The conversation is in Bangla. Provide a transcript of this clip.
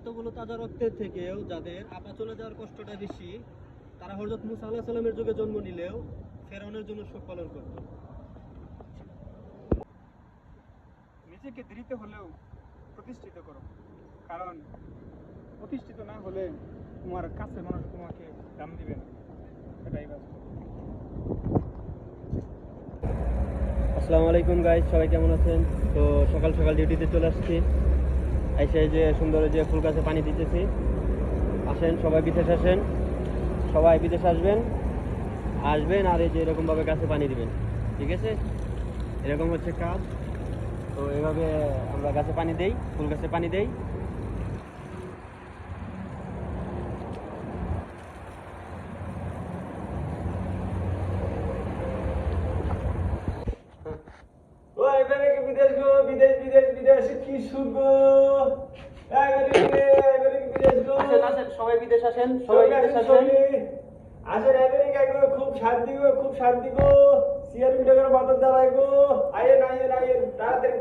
এতগুলো তাজা রক্তের থেকেও যাদের আপা চলে যাওয়ার কষ্টটা বেশি, তারা হজরত মুসা আল্লাহ সাল্লামের যুগে জন্ম নিলেও ফেরাউনের জন্য শোক পালন করত। নিজেকে দেরিতে হলেও প্রতিষ্ঠিত করো। কারণ প্রতিষ্ঠিত না হলে তোমার কাছে মানুষ তোমাকে দাম দিবে না। এটাই বাস্তব। আসসালামু আলাইকুম গাইজ সবাই কেমন আছেন? তো সকাল সকাল ডিউটিতে চলে আসছি। এসে যে সুন্দর যে ফুল গাছে পানি দিতেছি। আসেন, সবাই বিদেশ আসেন। সবাই বিদেশ আসবেন আসবেন আর এই যে এরকমভাবে গাছে পানি দিবেন। ঠিক আছে? এরকম হচ্ছে কাজ। তো এভাবে আমরা গাছে পানি দেই, ফুল গাছে পানি দেই। বিদেশ বিদেশ বিদেশ কি সুখ সবাই বিদেশ আসেন সবাই বিদেশ আসেন আসেন। আসেন আমেরিকা গো খুব শান্তি গো খুব শান্তি গো। সিয়ার মিটার দাঁড়ায় গো। আয়েন আয়েন আয়েন তাড়াতাড়ি।